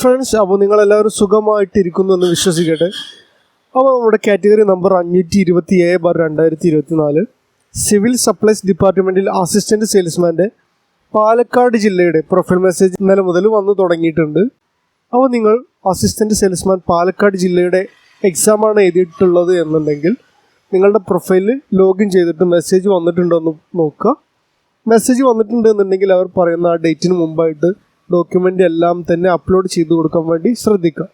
Friends അപ്പോൾ നിങ്ങളെല്ലാവരും സുഖമായിട്ടിരിക്കുന്നു എന്ന് വിശ്വസിക്കട്ടെ. അപ്പോൾ നമ്മുടെ കാറ്റഗറി നമ്പർ അഞ്ഞൂറ്റി ഇരുപത്തി ഏഴ് ബാർ രണ്ടായിരത്തി ഇരുപത്തി നാല് സിവിൽ സപ്ലൈസ് ഡിപ്പാർട്ട്മെന്റിൽ അസിസ്റ്റന്റ് സെയിൽസ്മാന്റെ പാലക്കാട് ജില്ലയുടെ പ്രൊഫൈൽ മെസ്സേജ് ഇന്നലെ മുതൽ വന്ന് തുടങ്ങിയിട്ടുണ്ട്. അപ്പോൾ നിങ്ങൾ അസിസ്റ്റന്റ് സെയിൽസ്മാൻ പാലക്കാട് ജില്ലയുടെ എക്സാമാണ് എഴുതിയിട്ടുള്ളത് എന്നുണ്ടെങ്കിൽ നിങ്ങളുടെ പ്രൊഫൈലിൽ ലോഗിൻ ചെയ്തിട്ട് മെസ്സേജ് വന്നിട്ടുണ്ടോ എന്ന് നോക്കുക. മെസ്സേജ് വന്നിട്ടുണ്ട് എന്നുണ്ടെങ്കിൽ അവർ പറയുന്ന ആ ഡേറ്റിന് മുമ്പായിട്ട് ഡോക്യുമെന്റ് എല്ലാം തന്നെ അപ്ലോഡ് ചെയ്തു കൊടുക്കാൻ വേണ്ടി ശ്രദ്ധിക്കുക.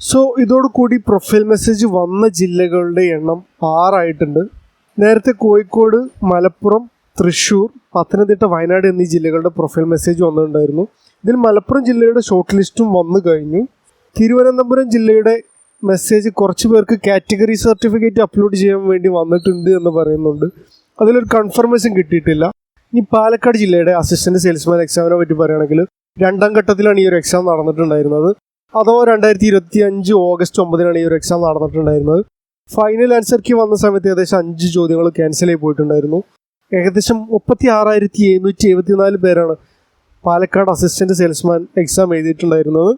സോ ഇതോടുകൂടി പ്രൊഫൈൽ മെസ്സേജ് വന്ന ജില്ലകളുടെ എണ്ണം ആറായിട്ടുണ്ട്. നേരത്തെ കോഴിക്കോട് മലപ്പുറം തൃശ്ശൂർ പത്തനംതിട്ട വയനാട് എന്നീ ജില്ലകളുടെ പ്രൊഫൈൽ മെസ്സേജ് വന്നിട്ടുണ്ടായിരുന്നു. ഇതിൽ മലപ്പുറം ജില്ലയുടെ ഷോർട്ട് ലിസ്റ്റും വന്നു കഴിഞ്ഞു. തിരുവനന്തപുരം ജില്ലയുടെ മെസ്സേജ് കുറച്ച് പേർക്ക് കാറ്റഗറി സർട്ടിഫിക്കറ്റ് അപ്ലോഡ് ചെയ്യാൻ വേണ്ടി വന്നിട്ടുണ്ട് എന്ന് പറയുന്നുണ്ട്. അതിലൊരു കൺഫർമേഷൻ കിട്ടിയിട്ടില്ല. ഇനി പാലക്കാട് ജില്ലയുടെ അസിസ്റ്റന്റ് സെയിൽസ്മാൻ എക്സാമിനെ പറ്റി പറയുകയാണെങ്കിൽ രണ്ടാം ഘട്ടത്തിലാണ് ഈ ഒരു എക്സാം നടന്നിട്ടുണ്ടായിരുന്നത്. അതോ രണ്ടായിരത്തി ഇരുപത്തി അഞ്ച് ഓഗസ്റ്റ് ഒമ്പതിനാണ് ഈ ഒരു എക്സാം നടന്നിട്ടുണ്ടായിരുന്നത്. ഫൈനൽ ആൻസർക്ക് വന്ന സമയത്ത് ഏകദേശം അഞ്ച് ചോദ്യങ്ങൾ ക്യാൻസൽ ആയി പോയിട്ടുണ്ടായിരുന്നു. ഏകദേശം മുപ്പത്തി ആറായിരത്തി എഴുന്നൂറ്റി എഴുപത്തിനാല് പേരാണ് പാലക്കാട് അസിസ്റ്റന്റ് സെയിൽസ്മാൻ എക്സാം എഴുതിയിട്ടുണ്ടായിരുന്നത്.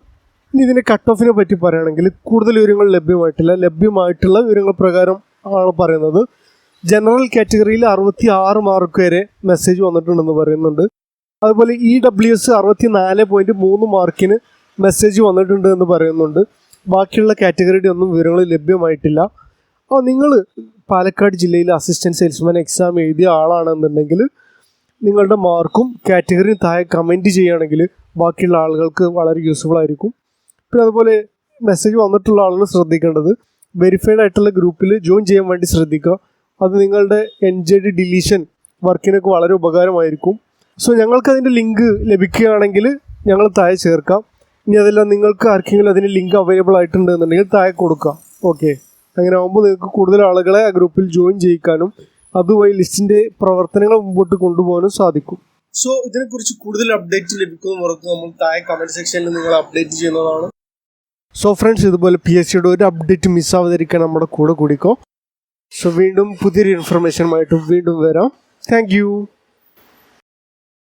ഇനി ഇതിന്റെ കട്ട് ഓഫിനെ പറ്റി പറയുകയാണെങ്കിൽ കൂടുതൽ വിവരങ്ങൾ ലഭ്യമായിട്ടില്ല. ലഭ്യമായിട്ടുള്ള വിവരങ്ങൾ പ്രകാരം ആണ് പറയുന്നത്. ജനറൽ കാറ്റഗറിയിൽ അറുപത്തി ആറ് മാർക്ക് വരെ മെസ്സേജ് വന്നിട്ടുണ്ടെന്ന് പറയുന്നുണ്ട്. അതുപോലെ ഇ ഡബ്ല്യു എസ് അറുപത്തി നാല് പോയിന്റ് മൂന്ന് മാർക്കിന് മെസ്സേജ് വന്നിട്ടുണ്ട് എന്ന് പറയുന്നുണ്ട്. ബാക്കിയുള്ള കാറ്റഗറിയുടെ ഒന്നും വിവരങ്ങൾ ലഭ്യമായിട്ടില്ല. അപ്പോൾ നിങ്ങൾ പാലക്കാട് ജില്ലയിൽ അസിസ്റ്റന്റ് സെയിൽസ്മാൻ എക്സാം എഴുതിയ ആളാണെന്നുണ്ടെങ്കിൽ നിങ്ങളുടെ മാർക്കും കാറ്റഗറിയും താഴെ കമന്റ് ചെയ്യുകയാണെങ്കിൽ ബാക്കിയുള്ള ആളുകൾക്ക് വളരെ യൂസ്ഫുൾ ആയിരിക്കും. പിന്നെ അതുപോലെ മെസ്സേജ് വന്നിട്ടുള്ള ആളുകൾ ശ്രദ്ധിക്കേണ്ടത് വെരിഫൈഡ് ആയിട്ടുള്ള ഗ്രൂപ്പിൽ ജോയിൻ ചെയ്യാൻ വേണ്ടി ശ്രദ്ധിക്കുക. അത് നിങ്ങളുടെ എൻ ജെ ഡി ഡിലീഷൻ വർക്കിനൊക്കെ വളരെ ഉപകാരമായിരിക്കും. സോ ഞങ്ങൾക്ക് അതിന്റെ ലിങ്ക് ലഭിക്കുകയാണെങ്കിൽ ഞങ്ങൾ താഴെ ചേർക്കാം. ഇനി അതെല്ലാം നിങ്ങൾക്ക് ആർക്കെങ്കിലും അതിന് ലിങ്ക് അവൈലബിൾ ആയിട്ടുണ്ട് എന്നുണ്ടെങ്കിൽ താഴെ കൊടുക്കാം. ഓക്കെ അങ്ങനെ ആകുമ്പോൾ നിങ്ങൾക്ക് കൂടുതൽ ആളുകളെ ആ ഗ്രൂപ്പിൽ ജോയിൻ ചെയ്യിക്കാനും അതുവഴി ലിസ്റ്റിന്റെ പ്രവർത്തനങ്ങൾ മുമ്പോട്ട് കൊണ്ടുപോകാനും സാധിക്കും. സോ ഇതിനെക്കുറിച്ച് കൂടുതൽ അപ്ഡേറ്റ് ലഭിക്കുന്ന മുറക്ക് നമ്മൾ താഴെ കമന്റ് സെക്ഷനിൽ നിങ്ങൾ അപ്ഡേറ്റ് ചെയ്യുന്നതാണ്. സോ ഫ്രണ്ട്സ് ഇതുപോലെ പി എസ് സിയുടെ ഒരു അപ്ഡേറ്റ് മിസ്സാവാതിരിക്കാൻ നമ്മുടെ കൂടെ കൂടിക്കോ. സോ വീണ്ടും പുതിയൊരു ഇൻഫർമേഷനുമായിട്ട് വീണ്ടും വരാം. താങ്ക്